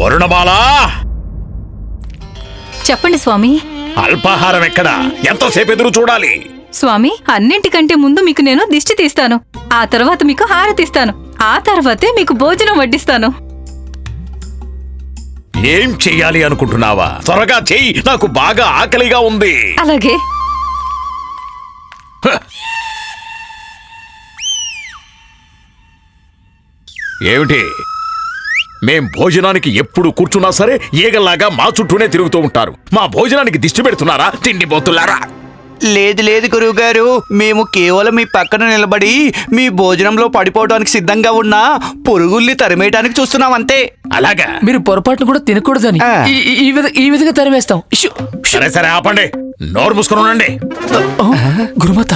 వరుణమాల చెప్పండి స్వామి. అల్పాహారం ఎక్కడా? ఎంతసేపు ఎదురు చూడాలి? స్వామి అన్నింటికంటే ముందు మీకు నేను దిష్టి తీస్తాను. ఆ తర్వాత మీకు హారతిస్తాను ఆ తర్వాతే మీకు భోజనం వడ్డిస్తాను. ఏం చెయ్యాలి అనుకుంటున్నావా? త్వరగా చెయ్యి నాకు బాగా ఆకలిగా ఉంది. అలాగే. ఏమిటి? మేం భోజనానికి ఎప్పుడు కూర్చున్నా సరే ఈగల్లాగా మా చుట్టూనే తిరుగుతూ ఉంటారు. మా భోజనానికి దిష్టి పెడుతున్నారా? తిండి బోతులారా లేదు లేదు గురువు గారు మేము కేవలం మీ పక్కన నిలబడి మీ భోజనంలో పడిపోవడానికి సిద్ధంగా ఉన్న పురుగుల్ని తరిమేయడానికి చూస్తున్నాం అంతే. అలాగా? మీరు పొరపాటును కూడా తినకూడదని. ఈ- ఈ- ఈ విధ- ఈ విధంగా తరిమేస్తాం. సరే సరే ఆపండి. నోరు మూసుకొని ఉండండి. గురుమాత.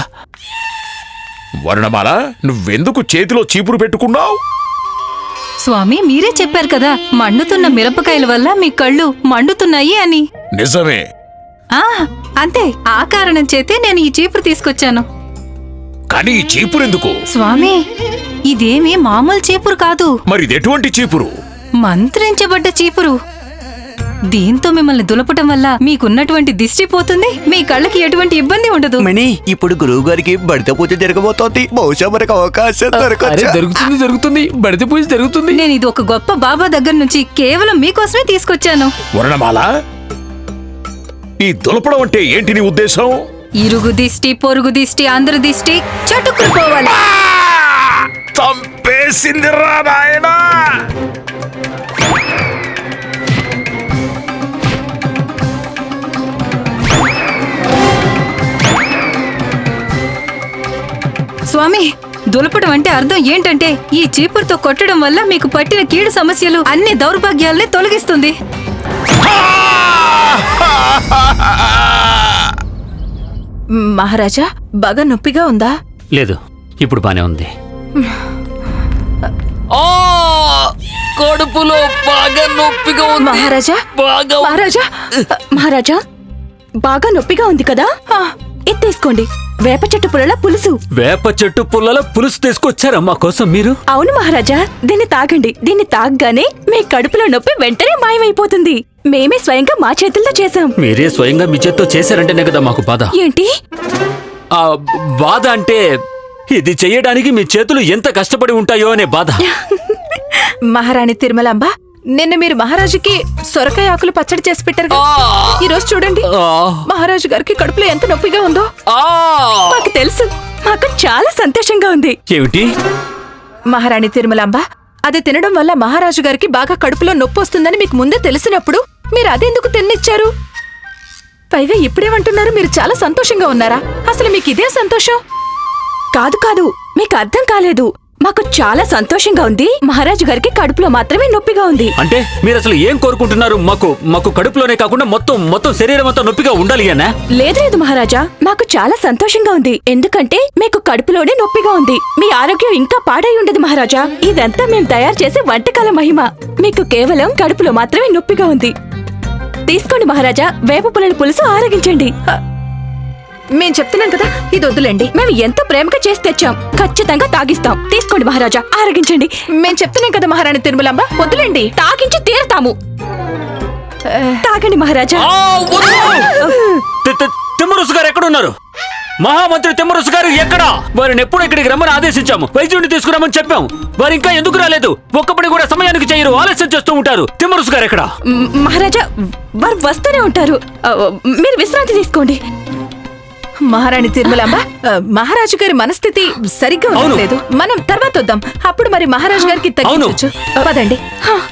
వరుణమాల నువ్వెందుకు చేతిలో చీపురు పెట్టుకున్నావు? స్వామి మీరే చెప్పారు కదా మండుతున్న మిరపకాయల వల్ల మీ కళ్ళు మండుతున్నాయి అని. నిజమే. ఆ అంతే ఆ కారణం చేతే నేను ఈ చీపురు తీసుకొచ్చాను. కానీ ఈ చీపురు ఎందుకు స్వామి ఇదేమీ మామూలు చీపురు కాదు. మరి ఇది ఎటువంటి చీపురు? మంత్రించబడ్డ చీపురు. దీంతో మిమ్మల్ని దులపటం వల్ల మీకున్నటువంటి దిష్టి పోతుంది మీ కళ్ళకి ఎటువంటి ఇబ్బంది ఉండదు. మణి ఇప్పుడు గురువు గారికి బడిత పూజ జరగబోతోంది. బహుశా మనకు అవకాశం జరుగుతుంది జరుగుతుంది. బడిత పూజ జరుగుతుంది. నేను ఇది ఒక గొప్ప బాబా దగ్గర నుంచి కేవలం మీకోసమే తీసుకొచ్చాను. వరుణమాల ఈ దులపడం అంటే ఏంటి నీ ఉద్దేశం? ఇరుగు దిష్టి పొరుగు దిష్టి అందరు దిష్టి చటుక్కులు పోవాలి. చంపేసిందిరా నాయనా! స్వామి దులపడం అంటే అర్థం ఏంటంటే ఈ చీపురుతో కొట్టడం వల్ల మీకు పట్టిన కీడు సమస్యలు అన్ని దౌర్భాగ్యాల్ని తొలగిస్తుంది. మహారాజా బాగా నొప్పిగా ఉందా? లేదు ఇప్పుడు బానే ఉంది. కడుపులో బాగా నొప్పిగా ఉంది. మహారాజా బాగా మహారాజా మహారాజా బాగా నొప్పిగా ఉంది కదా? ఆ, ఇది తీసుకోండి. వేప చెట్టు పుల్లల పులుసు. వేప చెట్టు పుల్లల పులుసు తీసుకొచ్చారా మా కోసం మీరు? అవును మహారాజా దీన్ని తాగండి. దీన్ని తాగగానే మీ కడుపులో నొప్పి వెంటనే మాయమైపోతుంది. మేమే స్వయంగా మా చేతుల్లో చేశాం. మీరే స్వయంగా మీ చేత్తో చేశారంటేనే కదా మాకు బాధ. ఏంటి? ఆ బాధ అంటే ఇది చెయ్యడానికి మీ చేతులు ఎంత కష్టపడి ఉంటాయో అనే బాధ. మహారాణి తిరుమలాంబ నిన్న మీరు మహారాజుకి సొరకాయ ఆకులు పచ్చడి చేసి పెట్టారు కదా? ఈ రోజు చూడండి. మహారాజు గారికి కడుపులో ఎంత నొప్పిగా ఉందో. ఆ. మాకు తెలుసు. మాకు చాలా సంతోషంగా ఉంది. ఏమిటి? మహారాణి తిరుమలాంబ అది తినడం వల్ల మహారాజు గారికి బాగా కడుపులో నొప్పి వస్తుందని మీకు ముందే తెలిసినప్పుడు మీరు అదెందుకు తిన్నిచ్చారు? పైగా ఇప్పుడేమంటున్నారు మీరు చాలా సంతోషంగా ఉన్నారా? అసలు మీకు ఇదే సంతోషం? కాదు కాదు మీకు అర్థం కాలేదు. మాకు చాలా సంతోషంగా ఉంది. మహారాజు గారికి కడుపులో మాత్రమే నొప్పిగా ఉంది. అంటే మీరు అసలు ఏం కోరుకుంటున్నారు? మాకు మాకు కడుపులోనే కాకుండా మొత్తం మొత్తం శరీరం అంతా నొప్పిగా ఉండాలి అనా? లేదు లేదు మహారాజా మాకు చాలా సంతోషంగా ఉంది. ఎందుకంటే మీకు కడుపులోనే నొప్పిగా ఉంది. మీ ఆరోగ్యం ఇంకా పాడై ఉండదు మహారాజా. ఇదంతా మేము తయారు చేసే వంటకాల మహిమ. మీకు కేవలం కడుపులో మాత్రమే నొప్పిగా ఉంది. తీసుకోండి మహారాజా వేప పులుసు ఆరగించండి. మేం చెప్తున్నాం కదా ఇది వద్దులేండి. మేము ఎంతో ప్రేమగా చేసి తెచ్చాం ఖచ్చితంగా తాగిస్తాం. తీసుకోండి మహారాజా ఆరగించండి. మేం చెప్తున్నాం కదా మహారాణి తిరుమలాంబ వద్దులేండి తాగించి తీరతాము. తాగండి మహారాజా. తిమ్మరుసు గారు ఎక్కడున్నారు? మహామంత్రి తిమ్మరుసు గారు ఎక్కడా? వారిని ఎప్పుడు ఇక్కడికి రమ్మని ఆదేశించాము. వైద్యుడిని తీసుకురామని చెప్పాం. వారు ఇంకా ఎందుకు రాలేదు? ఒక్కపడి కూడా సమయానికి చేయరు ఆలస్యం చేస్తూ ఉంటారు. తిమ్మరుసు గారు ఎక్కడా? మహారాజా వారు వస్తూనే ఉంటారు. మీరు విశ్రాంతి తీసుకోండి. మహారాణి తిరుమలాంబ ఆ, మహారాజు గారి మనస్థితి సరిగ్గా ఉండలేదు మనం తర్వాత వద్దాం. అప్పుడు మరి మహారాజు గారికి తగ్గించచ్చు. పదండి.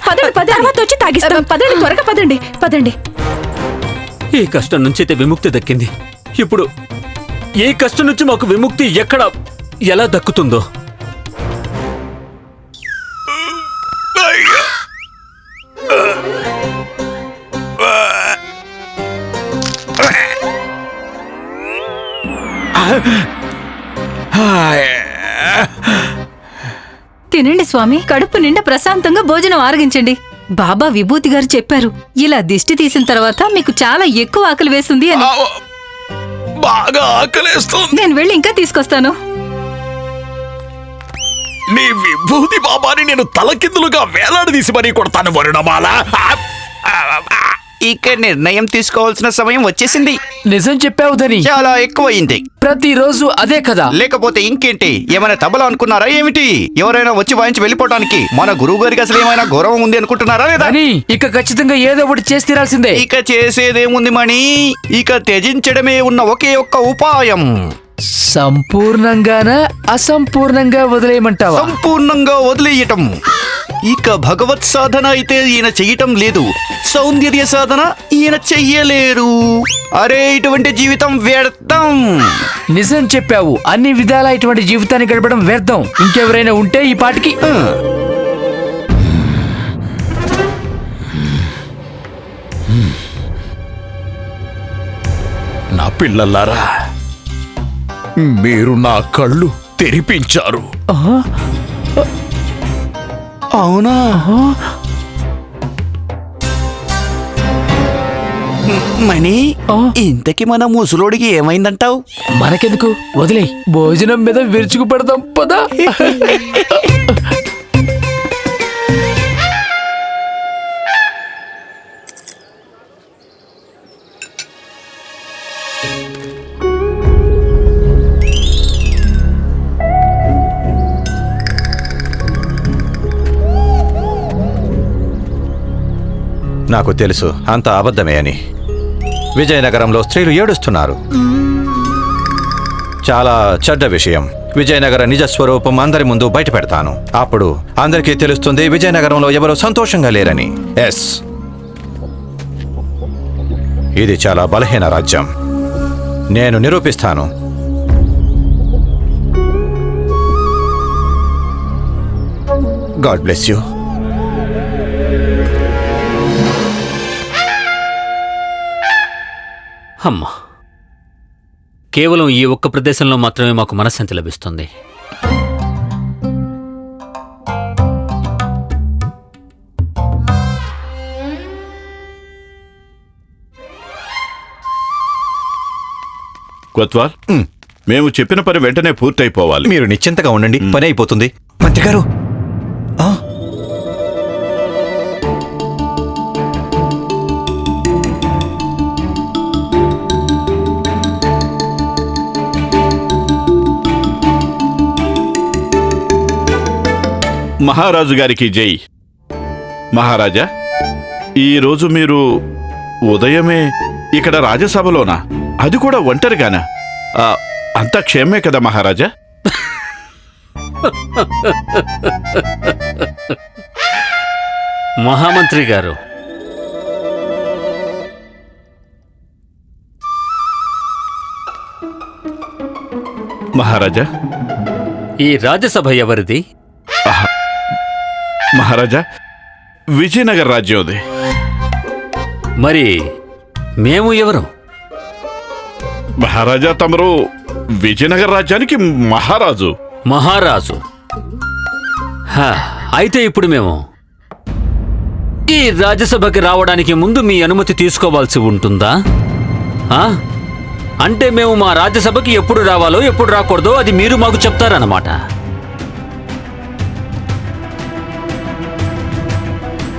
పదండి తర్వాత వచ్చి తాగిస్తాం. పదండి త్వరగా పదండి. పదండి. ఈ కష్టం నుంచి అయితే విముక్తి దక్కింది. ఇప్పుడు ఈ కష్టం నుంచి మాకు విముక్తి ఎక్కడ ఎలా దక్కుతుందో? స్వామి కడుపు నిండా ప్రశాంతంగా భోజనం ఆరగించండి. బాబా విభూతి గారు చెప్పారు ఇలా దిష్టి తీసిన తర్వాత మీకు చాలా ఎక్కువ ఆకలి వేస్తుంది అని. బాగా ఆకలేస్తుంది. నేను వెళ్ళి ఇంకా తీసుకొస్తాను. నీ విభూతి బాబాని నేను తలకిందులుగా వేలాడదీసి మరీ కొడతాను వరుణమాల. ఇక నిర్ణయం తీసుకోవాల్సిన సమయం వచ్చేసింది. నిజం చెప్పావు ధని. చాలా ఎక్కువయింది. ప్రతిరోజు అదే కదా. లేకపోతే ఇంకేంటి? ఏమైనా తబలా అనుకున్నారా ఏమిటి? ఎవరైనా వచ్చి వాయించి వెళ్ళిపోవడానికి మన గురువు గారికి అసలు ఏమైనా గౌరవం ఉంది అనుకుంటున్నారా లేదా? ధని ఇక ఖచ్చితంగా ఏదో ఒకటి చేసి తీరాల్సిందే. ఇక చేసేదేముంది మణి? ఇక త్యజించడమే ఉన్న ఒకే ఒక్క ఉపాయం. సంపూర్ణంగానా అసంపూర్ణంగా వదిలేయమంటావా? సంపూర్ణంగా వదిలేయటం. ఇక భగవత్ సాధన అయితే ఈయన చెయ్యటం లేదు. సౌందర్య సాధన ఈయన చెయ్యలేరు. అరే ఇటువంటి జీవితం వ్యర్థం. నిజం చెప్పావు. అన్ని విధాలా ఇటువంటి జీవితాన్ని గడపడం వ్యర్థం. ఇంకెవరైనా ఉంటే ఈ పాటికి. నా పిల్లలారా మీరు నా కళ్ళు తెరిపించారు. అవునా? మణి. ఇంతకి మన ముసలోడికి ఏమైందంటావు? మనకెందుకు? వదిలే భోజనం మీద విరుచుకు పడదాం పదా. నాకు తెలుసు. అంత అబద్ధమే అని. విజయనగరంలో స్త్రీలు ఏడుస్తున్నారు. చాలా చెడ్డ విషయం. విజయనగర నిజ స్వరూపం అందరి ముందు బయట పెడతాను. అప్పుడు అందరికీ తెలుస్తుంది విజయనగరంలో ఎవరో సంతోషంగా లేరని. ఎస్. ఇది చాలా బలహీన రాజ్యం. నేను నిరూపిస్తాను. God bless you. అమ్మా. కేవలం ఈ ఒక్క ప్రదేశంలో మాత్రమే మాకు మనశ్శాంతి లభిస్తుంది. కొత్వాల్ మేము చెప్పిన పని వెంటనే పూర్తయిపోవాలి. మీరు నిశ్చింతగా ఉండండి పని అయిపోతుంది. మంత్రి గారు. ఆ, మహారాజు గారికి జై. మహారాజా ఈరోజు మీరు ఉదయమే ఇక్కడ రాజసభలోనా? అది కూడా ఒంటరిగానా? అంతా క్షేమే కదా మహారాజా? మహామంత్రి గారు. మహారాజా? ఈ రాజ్యసభ ఎవరిది? మహారాజా విజయనగర్ రాజ్యోది మరి మేము ఎవరు? మహారాజా తమరు విజయనగర్ రాజ్యానికి మహారాజు. మహారాజు. హా, అయితే ఇప్పుడు మేము ఈ రాజ్యసభకి రావడానికి ముందు మీ అనుమతి తీసుకోవాల్సి ఉంటుందా? ఆ? అంటే మేము మా రాజ్యసభకి ఎప్పుడు రావాలో ఎప్పుడు రాకూడదో అది మీరు మాకు చెప్తారన్నమాట.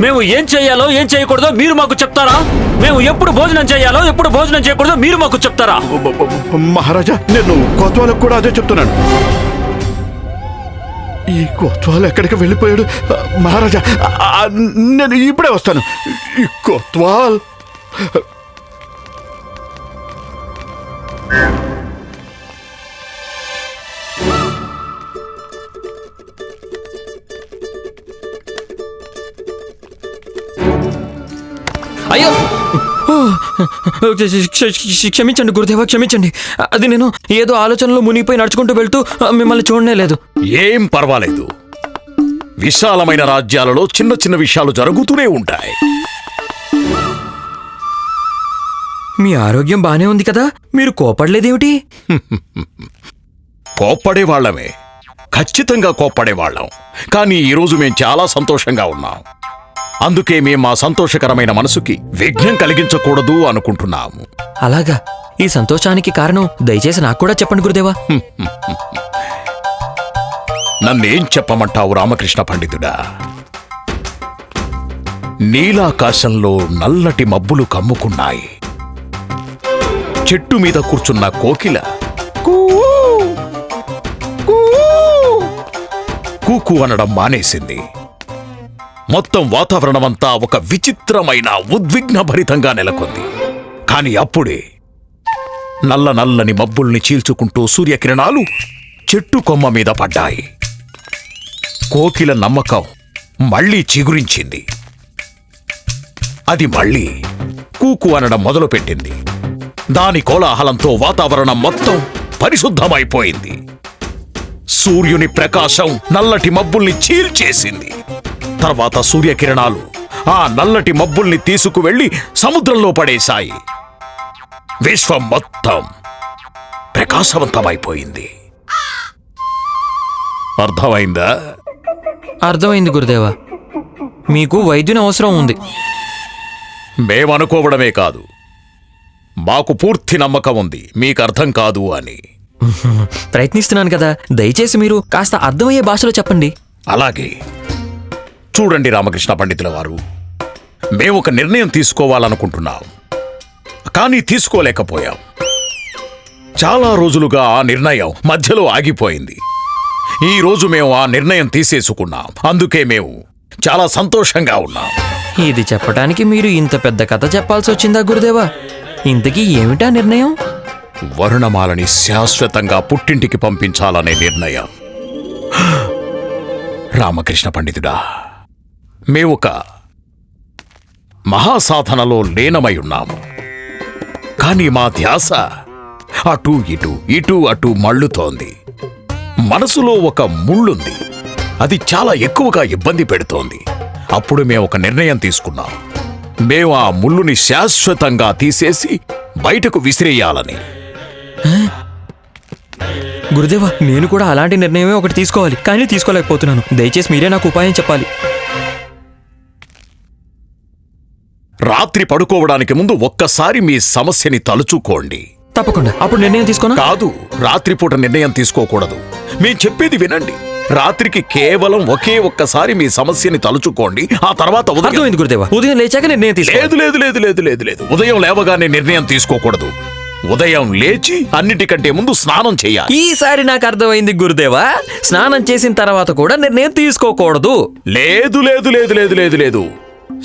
మేము ఏం చేయాలో ఏం చేయకూడదో మీరు మాకు చెప్తారా? మేము ఎప్పుడు భోజనం చేయాలో ఎప్పుడు భోజనం చేయకూడదో మీరు మాకు చెప్తారా? మహారాజా నేను కోత్వాలకు కూడా అదే చెప్తున్నాను. ఈ కోత్వాలు ఎక్కడికి వెళ్ళిపోయాడు? మహారాజా నేను ఇప్పుడే వస్తాను. ఈ కోత్వాల్ క్షమించండి గురుదేవా క్షమించండి. అది నేను ఏదో ఆలోచనలో మునిగిపోయి నడుచుకుంటూ వెళ్తూ మిమ్మల్ని చూడనే లేదు. ఏం పర్వాలేదు. విశాలమైన రాజ్యాలలో చిన్న చిన్న విషయాలు జరుగుతూనే ఉంటాయి. మీ ఆరోగ్యం బానే ఉంది కదా? మీరు కోపడలేదేమిటి? కోప్పడే వాళ్ళమే ఖచ్చితంగా కోప్పడే వాళ్ళం కానీ ఈరోజు మేం చాలా సంతోషంగా ఉన్నాం. అందుకే మేం మా సంతోషకరమైన మనసుకి విఘ్నం కలిగించకూడదు అనుకుంటున్నాము. అలాగా. ఈ సంతోషానికి కారణం దయచేసి నాకు కూడా చెప్పండి గురుదేవా. నన్నేం చెప్పమంటావు రామకృష్ణ పండితుడా? నీలాకాశంలో నల్లటి మబ్బులు కమ్ముకున్నాయి. చెట్టు మీద కూర్చున్న కోకిల కూకు అనడం మానేసింది. మొత్తం వాతావరణమంతా ఒక విచిత్రమైన ఉద్విగ్నభరితంగా నెలకొంది. కాని అప్పుడే నల్ల నల్లని మబ్బుల్ని చీల్చుకుంటూ సూర్యకిరణాలు చెట్టు కొమ్మ మీద పడ్డాయి. కోకిల నమ్మకం మళ్ళీ చిగురించింది. అది మళ్ళీ కూకు అనడం మొదలుపెట్టింది. దాని కోలాహలంతో వాతావరణం మొత్తం పరిశుద్ధమైపోయింది. సూర్యుని ప్రకాశం నల్లటి మబ్బుల్ని చీల్చేసింది. తర్వాత సూర్యకిరణాలు ఆ నల్లటి మబ్బుల్ని తీసుకువెళ్ళి సముద్రంలో పడేశాయి. విశ్వం మొత్తం ప్రకాశవంతమైపోయింది. అర్థమైందా? అర్థమైంది గురుదేవా. మీకు వైద్యుని అవసరం ఉంది. మేమనుకోవడమే కాదు. మాకు పూర్తి నమ్మకం ఉంది. మీకు అర్థం కాదు అని. ప్రయత్నిస్తున్నాను కదా. దయచేసి మీరు కాస్త అర్థమయ్యే భాషలో చెప్పండి. అలాగే. చూడండి రామకృష్ణ పండితుల వారు. మేము ఒక నిర్ణయం తీసుకోవాలనుకుంటున్నాం. కానీ తీసుకోలేకపోయాం. చాలా రోజులుగా ఆ నిర్ణయం మధ్యలో ఆగిపోయింది. ఈ రోజు మేము ఆ నిర్ణయం తీసేసుకున్నాం. అందుకే మేము చాలా సంతోషంగా ఉన్నాం. ఇది చెప్పడానికి మీరు ఇంత పెద్ద కథ చెప్పాల్సి వచ్చిందా గురుదేవా? ఇంతకీ ఏమిటా నిర్ణయం? వరుణమాలని శాశ్వతంగా పుట్టింటికి పంపించాలనే నిర్ణయం. రామకృష్ణ పండితుడా మేవొక మహాసాధనలో లీనమై ఉన్నాము. కానీ మా ధ్యాస అటు ఇటు ఇటు అటు మళ్ళుతోంది. మనసులో ఒక ముళ్ళుంది. అది చాలా ఎక్కువగా ఇబ్బంది పెడుతోంది. అప్పుడు మేము ఒక నిర్ణయం తీసుకున్నాం. మేము ఆ ముళ్ళుని శాశ్వతంగా తీసేసి బయటకు విసిరేయాలని. గురుదేవా నేను కూడా అలాంటి నిర్ణయమే ఒకటి తీసుకోవాలి. కానీ తీసుకోలేకపోతున్నాను. దయచేసి మీరే నాకు ఉపాయం చెప్పాలి. రాత్రి పడుకోవడానికి ముందు ఒక్కసారి మీ సమస్యని తలుచుకోండి. తప్పకుండా. అప్పుడు నిర్ణయం తీసుకోనా? కాదు రాత్రిపూట నిర్ణయం తీసుకోకూడదు. మేం చెప్పేది వినండి. రాత్రికి కేవలం ఒకే ఒక్కసారి మీ సమస్యని తలుచుకోండి. ఆ తర్వాత ఉదయం అర్థమైంది గురుదేవా. ఉదయం లేచాక నిర్ణయం తీసుకో. లేదు లేదు లేదు లేదు లేదు లేదు. ఉదయం లేవగానే నిర్ణయం తీసుకోకూడదు. ఉదయం లేచి అన్నిటికంటే ముందు స్నానం చేయాలి. ఈసారి నాకు అర్థమైంది గురుదేవా. స్నానం చేసిన తర్వాత కూడా నిర్ణయం తీసుకోకూడదు. లేదు లేదు లేదు లేదు లేదు లేదు.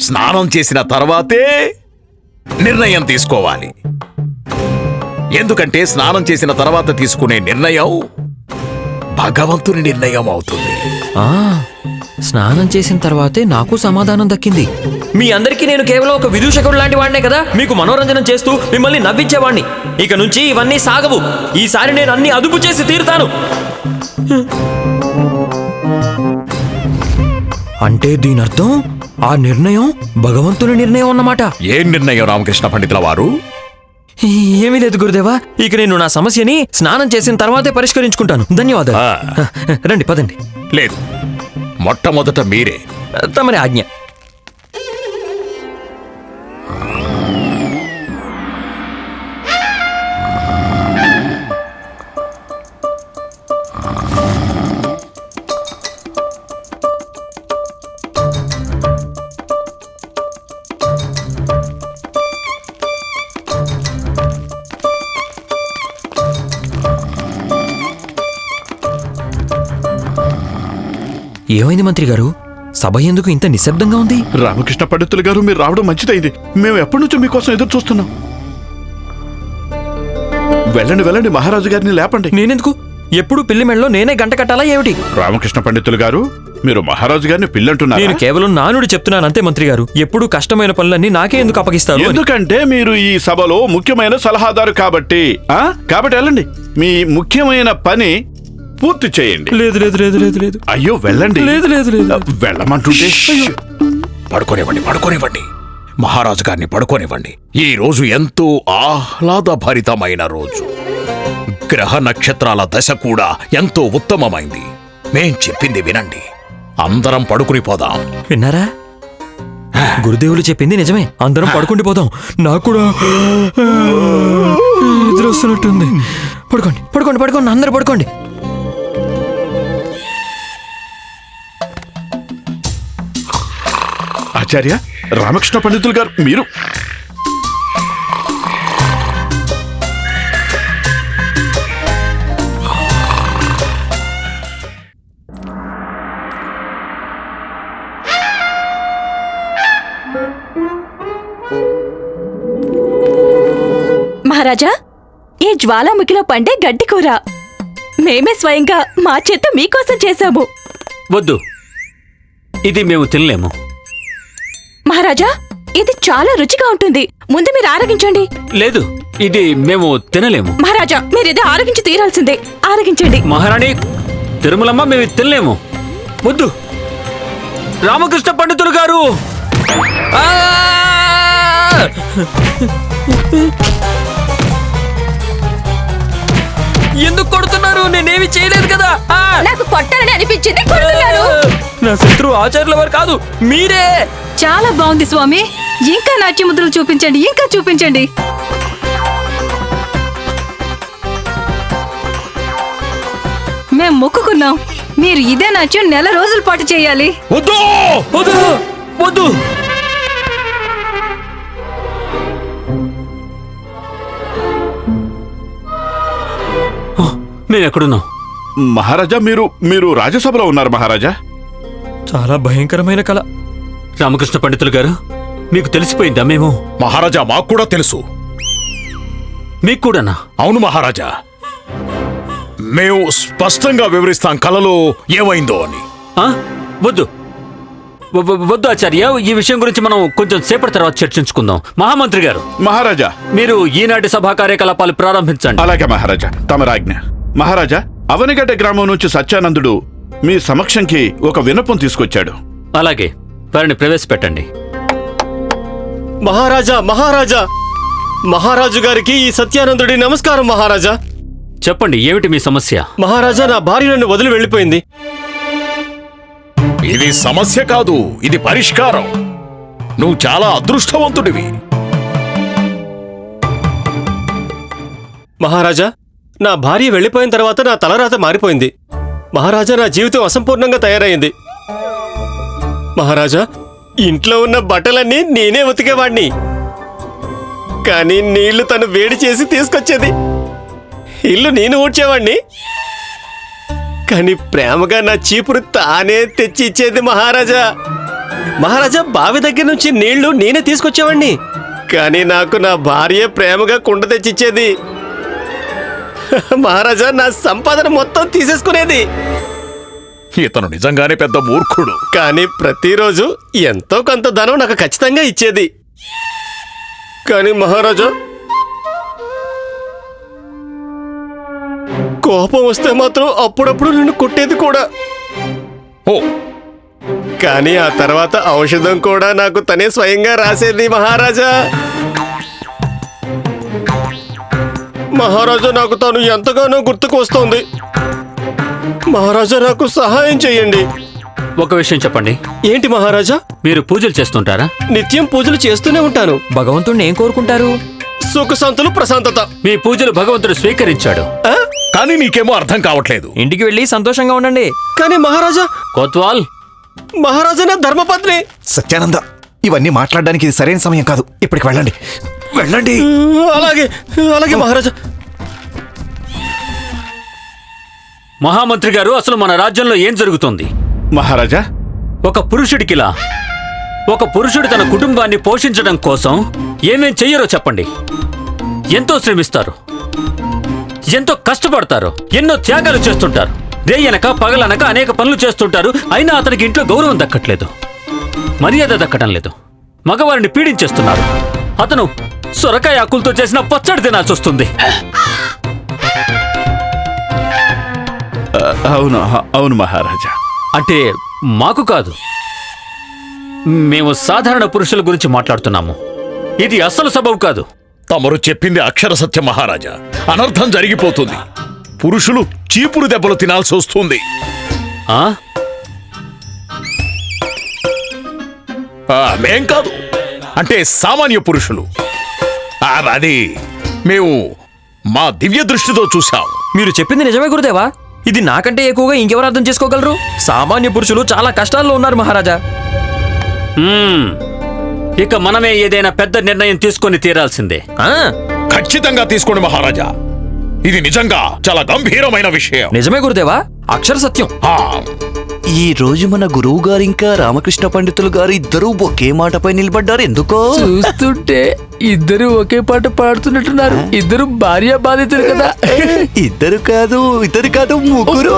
స్నానం చేసిన తర్వాతే నిర్ణయం తీసుకోవాలి. ఎందుకంటే స్నానం చేసిన తర్వాత తీసుకునే నిర్ణయం భగవంతుని నిర్ణయం అవుతుంది. ఆ స్నానం చేసిన తర్వాతే నాకు సమాధానం దక్కింది. మీ అందరికీ నేను కేవలం ఒక విదూషకుడు లాంటి వాడినే కదా? మీకు మనోరంజనం చేస్తూ మిమ్మల్ని నవ్వించేవాణ్ణి. ఇక నుంచి ఇవన్నీ సాగవు. ఈసారి నేను అన్ని అదుపు చేసి తీరుతాను. అంటే దీని అర్థం ఆ నిర్ణయం భగవంతుని నిర్ణయం అన్నమాట. ఏం నిర్ణయం రామకృష్ణ పండితుల వారు? ఏమీ లేదు గురుదేవా. ఇక నేను నా సమస్యని స్నానం చేసిన తర్వాతే పరిష్కరించుకుంటాను. ధన్యవాదాలు. రండి పదండి. లేదు. మొట్టమొదట మీరే. తమరి ఆజ్ఞ. ఏమైంది మంత్రి గారు? సభ ఎందుకు ఇంత నిశ్శబ్దంగా ఉంది? రామకృష్ణ పండితులు గారు మీరు రావడం మంచిదైంది. మేము ఎప్పటి నుంచో మీకోసం ఎదురు చూస్తున్నాం. వెళ్ళండి వెళ్ళండి మహారాజు గారిని లేపండి. నేనెందుకు? ఎప్పుడు పిల్లి మెడలో నేనే గంట కట్టాలా ఏమిటి? రామకృష్ణ పండితులు గారు మీరు మహారాజు గారిని పిల్లంటున్నారు? నేను కేవలం నానుడి చెప్తున్నాను అంతే మంత్రి గారు. ఎప్పుడు కష్టమైన పనులన్నీ నాకే ఎందుకు అప్పగిస్తారు. ఎందుకంటే మీరు ఈ సభలో ముఖ్యమైన సలహాదారు కాబట్టి ఆ? కాబట్టి వెళ్ళండి. మీ ముఖ్యమైన పని పూర్తి చేయండి. లేదు లేదు లేదు లేదు లేదు. అయ్యో వెళ్ళండి. లేదు లేదు లేదు వెళ్ళమంటుంటే పడుకోనివ్వండి పడుకోనివ్వండి. మహారాజు గారిని పడుకోనివ్వండి. ఈ రోజు ఎంతో ఆహ్లాదభరితమైన రోజు. గ్రహ నక్షత్రాల దశ కూడా ఎంతో ఉత్తమమైంది. మేం చెప్పింది వినండి. అందరం పడుకుని పోదాం. విన్నారా? గురుదేవులు చెప్పింది నిజమే. అందరం పడుకుండి పోదాం. నాకు కూడా నిద్ర వస్తున్నట్టుంది. పడుకోండి పడుకోండి పడుకోండి అందరూ పడుకోండి. ఆచార్య రామకృష్ణ పండితులు గారు మీరు. మహారాజా ఈ జ్వాలాముఖిలో పండే గడ్డి కూర. మేమే స్వయంగా మా చేత మీకోసం చేశాము. వద్దు. ఇది మేము తినలేము. మహారాజా ఇది చాలా రుచిగా ఉంటుంది. ముందు మీరు ఆరగించండి. లేదు ఇది మేము తినలేము. మహారాజా మీరు ఇది ఆరగించి తీరాల్సిందే. ఆరగించండి. మహారాణి తిరుమలమ్మ మేము ఇది తినలేము. వద్దు. రామకృష్ణ పండితులు గారు! ఆ! ఎందుకు కొడుతున్నారు? నేనేమి చేయలేదు కదా. ఆ! నాకు కొట్టాలని అనిపించింది కొడుతున్నారు. నా శత్రువు ఆచార్యుల వారు కాదు మీరే! చాలా బాగుంది స్వామి. ఇంకా నాట్యముద్రలు చూపించండి ఇంకా చూపించండి. మేం మొక్కుకున్నాం. మీరు ఇదే నాట్యం నెల రోజుల పాటు చేయాలి. వద్దు! వద్దు! వద్దు! మేము ఎక్కడున్నాం మహారాజా మీరు మీరు రాజ్యసభలో ఉన్నారు మహారాజా. చాలా భయంకరమైన కళ రామకృష్ణ పండితులు గారు మీకు తెలిసిపోయిందా మేము? మహారాజా మాకు కూడా తెలుసు. మీకు కూడానా? అవును మహారాజా. మేము స్పష్టంగా వివరిస్తాం కలలో ఏమైందో అని. ఆ? వద్దు. వ- వ- వద్దు ఆచార్య ఈ విషయం గురించి మనం కొంచెం సేపటి తర్వాత చర్చించుకుందాం. మహామంత్రి గారు మహారాజా. మీరు ఈనాటి సభా కార్యకలాపాలు ప్రారంభించండి. అలాగే మహారాజా. తమరాజ్ఞ మహారాజా అవనిగడ్డ గ్రామం నుంచి సత్యానందుడు మీ సమక్షంకి ఒక విన్నపం తీసుకొచ్చాడు. అలాగే వారిని ప్రవేశపెట్టండి. మహారాజా మహారాజా! మహారాజు గారికి ఈ సత్యానందుడి నమస్కారం మహారాజా! చెప్పండి ఏమిటి మీ సమస్య? మహారాజా నా భార్య నన్ను వదిలి వెళ్ళిపోయింది. ఇది సమస్య కాదు ఇది పరిష్కారం. నువ్వు చాలా అదృష్టవంతుడివి. మహారాజా నా భార్య వెళ్ళిపోయిన తర్వాత నా తలరాత మారిపోయింది. మహారాజా నా జీవితం అసంపూర్ణంగా తయారైంది. మహారాజా ఇంట్లో ఉన్న బట్టలన్నీ నేనే ఉతికేవాణ్ణి. కానీ నీళ్ళు తను వేడి చేసి తీసుకొచ్చేది. ఇల్లు నేను ఊడ్చేవాణ్ణి. కానీ ప్రేమగా నా చీపురు తానే తెచ్చి ఇచ్చేది మహారాజా. మహారాజా బావి దగ్గర నుంచి నీళ్ళు నేనే తీసుకొచ్చేవాణ్ణి. కానీ నాకు నా భార్య ప్రేమగా కుండ తెచ్చిచ్చేది. మహారాజా నా సంపాదన మొత్తం తీసేసుకునేది. ఇతను నిజంగానే పెద్ద మూర్ఖుడు. కానీ ప్రతిరోజు ఎంతో కొంత ధనం నాకు ఖచ్చితంగా ఇచ్చేది. కానీ మహారాజా కోపం వస్తే మాత్రం అప్పుడప్పుడు నన్ను కొట్టేది కూడా. ఓ కానీ ఆ తర్వాత ఔషధం కూడా నాకు తనే స్వయంగా రాసేది మహారాజా. మహారాజా నాకు తాను ఎంతగానో గుర్తుకు వస్తోంది. మహారాజా నాకు సహాయం చేయండి. ఒక విషయం చెప్పండి. ఏంటి మహారాజా? మీరు పూజలు చేస్తుంటారా? నిత్యం పూజలు చేస్తూనే ఉంటాను. భగవంతుణ్ణి ఏం కోరుకుంటారు? సుఖ శాంతులు ప్రశాంతత. మీ పూజలు భగవంతుడు స్వీకరించాడు. ఆ? కానీ నీకేమో అర్థం కావట్లేదు. ఇంటికి వెళ్ళి సంతోషంగా ఉండండి. కానీ మహారాజా కోత్వాల్. మహారాజా నా ధర్మపత్ని. సత్యానంద ఇవన్నీ మాట్లాడడానికి ఇది సరైన సమయం కాదు. ఇప్పటికి వెళ్ళండి. వెళ్ళండి. అలాగే అలాగే మహారాజా. మహామంత్రి గారు అసలు మన రాజ్యంలో ఏం జరుగుతుంది? మహారాజా? ఒక పురుషుడికిలా ఒక పురుషుడు తన కుటుంబాన్ని పోషించడం కోసం ఏమేం చెయ్యరో చెప్పండి. ఎంతో శ్రమిస్తారు ఎంతో కష్టపడతారు ఎన్నో త్యాగాలు చేస్తుంటారు. రేయనక పగలనక అనేక పనులు చేస్తుంటారు అయినా అతనికి ఇంట్లో గౌరవం దక్కట్లేదు మర్యాద దక్కడం లేదు. మగవారిని పీడించేస్తున్నారు. అతను సొరకాయ ఆకులతో చేసిన పచ్చడి తినాల్సి వస్తుంది. అవును అవును మహారాజా. అంటే మాకు కాదు. మేము సాధారణ పురుషుల గురించి మాట్లాడుతున్నాము. ఇది అసలు సబబు కాదు. తమరు చెప్పింది అక్షర సత్య మహారాజా. అనర్థం జరిగిపోతుంది. పురుషులు చీపురు దెబ్బలు తినాల్సి వస్తుంది. మేం కాదు. అంటే సామాన్య పురుషులు. ఆ, అది మేము మా దివ్య దృష్టితో చూసాం మీరు చెప్పింది నిజమే గురుదేవా? ఇది నాకంటే ఎక్కువగా ఇంకెవరు అర్థం చేసుకోగలరు? సామాన్య పురుషులు చాలా కష్టాల్లో ఉన్నారు మహారాజా. ఇక మనమే ఏదైనా పెద్ద నిర్ణయం తీసుకొని తీరాల్సిందే. ఆ, ఖచ్చితంగా తీసుకోండి మహారాజా. ఇది నిజంగా చాలా గంభీరమైన విషయం. నిజమే గురుదేవా? అక్షర సత్యం. ఆ, ఈ రోజు మన గురువు గారు ఇంకా రామకృష్ణ పండితులు గారు ఇద్దరూ ఒకే మాటపై నిలబడ్డారు. ఎందుకో? చూస్తుంటే ఇద్దరు ఒకే పాట పాడుతున్నట్టున్నారు. ఇద్దరు భార్య బాధితులు కదా. ఇద్దరు కాదు ఇద్దరు కాదు ముగ్గురు.